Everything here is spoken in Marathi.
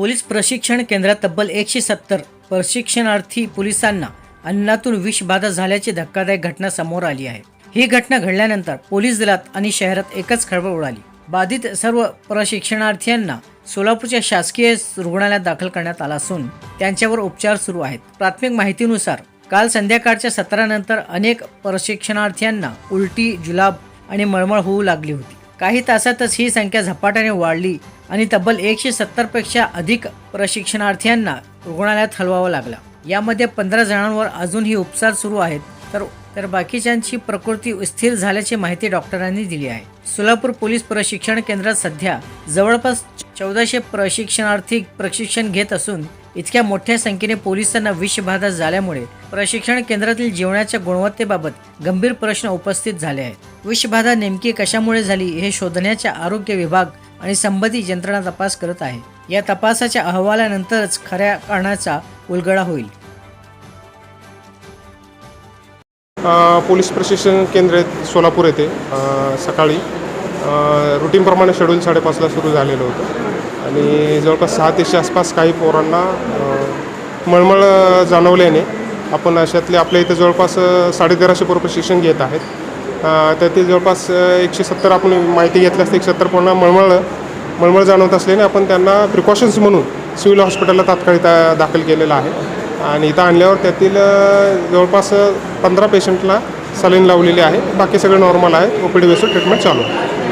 पोलीस प्रशिक्षण केंद्रात तब्बल एकशे सत्तर प्रशिक्षणार्थी पोलिसांना अन्नातून विषबाधा झाल्याची धक्कादायक घटना समोर आली आहे. ही घटना घडल्यानंतर पोलीस दलात आणि शहरात एकच खळबळ उडाली. बाधित सर्व प्रशिक्षणार्थ्यांना सोलापूरच्या शासकीय रुग्णालयात दाखल करण्यात आला असून त्यांच्यावर उपचार सुरू आहेत. प्राथमिक माहितीनुसार काल संध्याकाळच्या सत्रानंतर अनेक प्रशिक्षणार्थ्यांना उलटी जुलाब आणि मळमळ होऊ लागली होती. काही तासातच ही संख्या झपाट्याने वाढली आणि तब्बल एकशे सत्तरपेक्षा अधिक प्रशिक्षणार्थ्यांना रुग्णालयात हलवावं लागला. यामध्ये पंधरा जणांवर अजूनही उपचार सुरू आहेत. तर तर बाकीच्यांची प्रकृती स्थिर झाल्याची माहिती डॉक्टरांनी दिली आहे. सोलापूर पोलीस प्रशिक्षण केंद्रात सध्या जवळपास चौदाशे प्रशिक्षणार्थी प्रशिक्षण घेत असून इतक्या मोठ्या संख्येने पोलिसांना विषबाधा झाल्यामुळे प्रशिक्षण केंद्रातील जेवणाच्या गुणवत्तेबाबत गंभीर प्रश्न उपस्थित झाले आहेत. विषबाधा नेमकी कशामुळे झाली हे शोधण्याच्या आरोग्य विभाग आणि संबंधित यंत्रणा तपास करत आहे. या तपासाच्या अहवालानंतरच खऱ्या कारणाचा उलगडा होईल. पोलीस प्रशिक्षण केंद्र सोलापूर येथे सकाळी रुटीनप्रमाणे शेड्यूल साडेपाचला सुरू झालेलं होतं. आणि जवळपास सहा तेशे आसपास काही पोरांना मळमळ जाणवल्याने आपण अशातले आपल्या इथं जवळपास साडेतेराशे पोरं प्रशिक्षण घेत आहेत. त्यातील जवळपास एकशे सत्तर आपण माहिती घेतली असते एकशे सत्तर पूर्ण मळमळ मळमळ जाणवत असल्याने आपण त्यांना प्रिकॉशन्स म्हणून सिव्हिल हॉस्पिटलला तात्काळ इथं दाखल केलेलं आहे. आणि इथं आणल्यावर त्यातील जवळपास पंधरा पेशंटला सलाईन लावलेली आहे. बाकी सगळं नॉर्मल आहे ओ पी डी बेसवर ट्रीटमेंट चालू. आहे